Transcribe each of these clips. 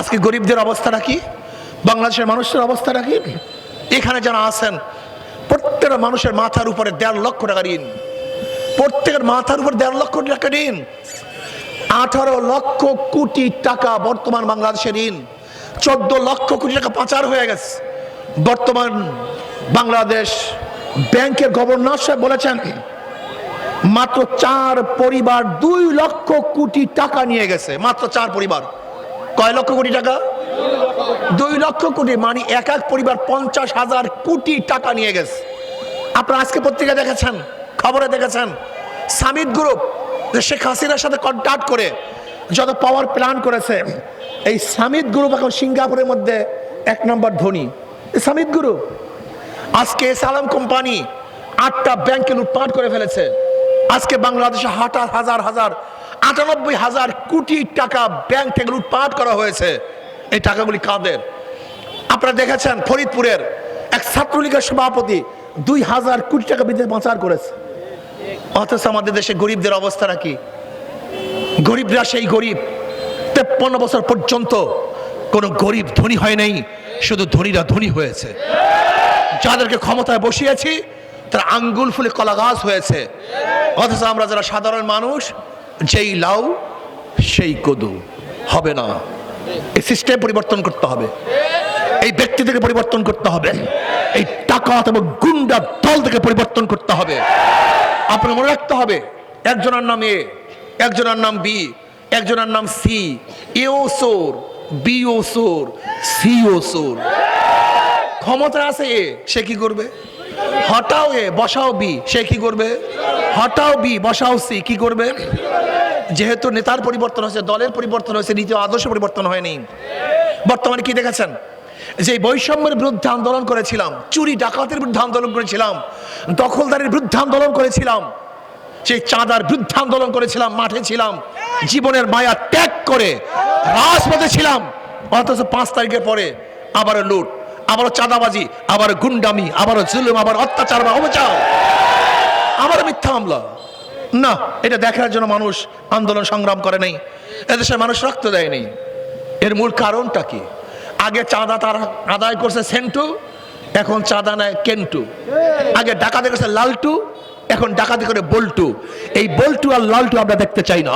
আজকে গরিবদের অবস্থাটা কি বাংলাদেশের মানুষের অবস্থাটা কি এখানে যারা আছেন প্রত্যেকটা মানুষের মাথার উপরে দেড় লক্ষ টাকা ঋণ। প্রত্যেকের মাথার উপর দেড় লক্ষ টাকা ঋণ। আঠারো লক্ষ কোটি টাকা বর্তমান বাংলাদেশের ঋণ। চোদ্দ লক্ষ কোটি টাকা পাচার হয়ে গেছে। বর্তমান বাংলাদেশ ব্যাংকের গভর্নর সাহেব বলেছেন, মাত্র চার পরিবার দুই লক্ষ কোটি টাকা নিয়ে গেছে, মাত্র চার পরিবার। কয় লক্ষ কোটি টাকা? দুই লক্ষ কোটি মানে এক এক পরিবার পঞ্চাশ হাজার কোটি টাকা নিয়ে গেছে। আপনারা আজকে পত্রিকা দেখেছেন, খবরে দেখেছেন, সামিট গ্রুপ শেখ হাসিনার সাথে কন্ট্যাক্ট করে যত পাওয়ার প্ল্যান করেছে, এই সামিট গ্রুপ এখন সিঙ্গাপুরের মধ্যে এক নম্বর ধনী। সামিট গ্রুপ, আজকে সালাম কোম্পানি আটটা ব্যাংকে লুটপাট করে ফেলেছে। আজকে বাংলাদেশে হাজার হাজার হাজার আটানব্বই হাজার কোটি টাকা ব্যাংক থেকে লুটপাট করা হয়েছে। এই টাকাগুলি কাদের? আপনারা দেখেছেন ফরিদপুরের এক ছাত্রলীগের সভাপতি দুই হাজার কোটি টাকা বিদেশ পাচার করেছে। অথচ আমাদের দেশে গরিবদের অবস্থাটা কি গরিবরা সেই গরিব। তেপ্পন্ন বছর পর্যন্ত কোনো গরিব ধনী হয় নাই, শুধু ধনীরা ধনী হয়েছে। যাদেরকে ক্ষমতায় বসিয়েছি, তারা আঙ্গুল ফুলে কলা গাছ হয়েছে। অথচ আমরা যারা সাধারণ মানুষ যেই লাউ, সেই কদু। হবে না। এই সিস্টেম পরিবর্তন করতে হবে। এই ব্যক্তি থেকে পরিবর্তন করতে হবে। এই টাকা এবং গুন্ডা দল থেকে পরিবর্তন করতে হবে। আপনার মনে রাখতে হবে, একজনের নাম এ, একজনের নাম বি, একজনের নাম সি। এও সোর বিও সোর সিও সোর। ক্ষমতা আছে এ, সে কি করবে? হটাও এ, বসাও বি, সে কি করবে? হটাও বি, বসাও সি, কি করবে? যেহেতু নেতার পরিবর্তন হয়েছে, দলের পরিবর্তন হয়েছে, নীতি আদর্শ পরিবর্তন হয়নি। বর্তমানে কি দেখেছেন? যে বৈষম্যের বিরুদ্ধে আন্দোলন করেছিলাম, চুরি ডাকাতের বিরুদ্ধে আন্দোলন করেছিলাম, দখলদারের বিরুদ্ধে আন্দোলন করেছিলাম, সেই চাঁদার বিরুদ্ধে আন্দোলন করেছিলাম, মাঠে ছিলাম, জীবনের মায়া ত্যাগ করে রাজপথে ছিলাম, অথচ পাঁচ তারিখের পরে আবারও লুট। আবারও চাঁদাবাজি, আবার গুন্ডামি আবারও জুলুম, আবার অত্যাচার বা অবচার। আবার মিথ্যা মামলা। না, এটা দেখার জন্য মানুষ আন্দোলন সংগ্রাম করে নাই। এদেশের মানুষ রক্ত দেয়নি এর মূল কারণটা কি? আগে চাঁদা তারা আদায় করছে সেন্টু, এখন চাঁদা নেয় কেন্টু। আগে ডাকাতি করছে লালটু, এখন ডাকাতি করে বল্টু। এই বল্টু আর লালটু আমরা দেখতে চাই না।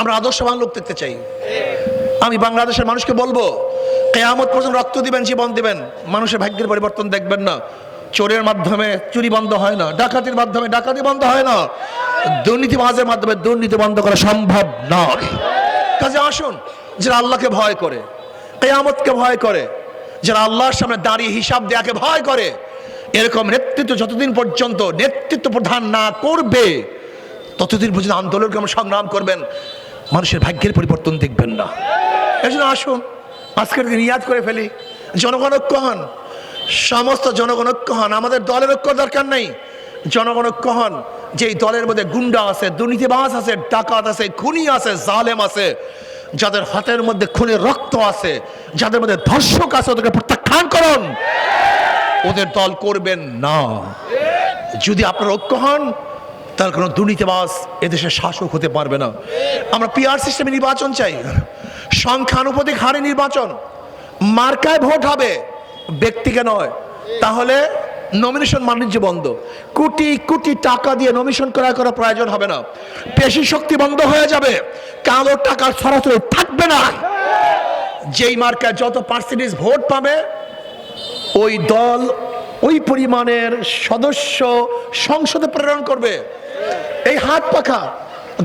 আমরা আদর্শবান লোক দেখতে চাই। আমি বাংলাদেশের মানুষকে বলব কেয়ামত পর্যন্ত রক্ত দিবেন, জীবন দিবেন। মানুষের ভাগ্যের পরিবর্তন দেখবেন না। চোরের মাধ্যমে চুরি বন্ধ হয় না, ডাকাতির মাধ্যমে ডাকাতি বন্ধ হয় না। দুর্নীতি মাঝের মাধ্যমে দুর্নীতি বন্ধ করা সম্ভব না কাজে আসুন, যারা আল্লাহকে ভয় করে, কেয়ামতকে ভয় করে, যারা আল্লাহর সামনে দাঁড়িয়ে হিসাব দেয়াকে ভয় করে, এরকম নেতৃত্ব যতদিন পর্যন্ত নেতৃত্ব প্রধান না করবে, ততদিন পর্যন্ত আন্দোলনকে আমরা সংগ্রাম করবেন। মানুষের ভাগ্যের পরিবর্তন দেখবেন না। এই জন্য আসুন আজকের দিন ইয়াদ করে ফেলি। জনগণ ঐক্য হন। সমস্ত জনগণ ঐক্য হন। আমাদের দলের ঐক্য দরকার নেই। জনগণ ঐক্য হন। যে দলের মধ্যে গুন্ডা আছে দুর্নীতিবাস আছে, ডাকাত আছে, খুনি আছে, জালেম আছে, যাদের হাতের মধ্যে খুনের রক্ত আছে, যাদের মধ্যে ধর্ষক আছে, ওদেরকে প্রত্যাখ্যান করুন। ওদের দল করবেন না। যদি আপনার ঐক্য হন তার কোনো দুর্নীতিবাজ এদেশের শাসক হতে পারবে না। আমরা পিআর সিস্টেমে নির্বাচন চাই। সংখ্যানুপাতিক হারে নির্বাচন। মার্কায় ভোট হবে। ব্যক্তিকে নয়। তাহলে নমিনেশন বাণিজ্য বন্ধ। কোটি কোটি টাকা দিয়ে নমিনেশন করা করা প্রয়োজন হবে না। পেশি শক্তি বন্ধ হয়ে যাবে। কালো টাকার সরাসরি থাকবে না। যেই মার্কায় যত পার্সেন্টেজ ভোট পাবে, ওই দল ওই পরিমাণের সদস্য সংসদে প্রেরণ করবে। এই হাত পাখা,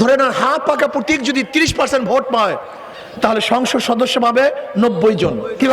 ধরে নেন হাত পাখা প্রতীক যদি তিরিশ পার্সেন্ট ভোট পায়, তাহলে সংসদ সদস্য পাবে নব্বই জন কি?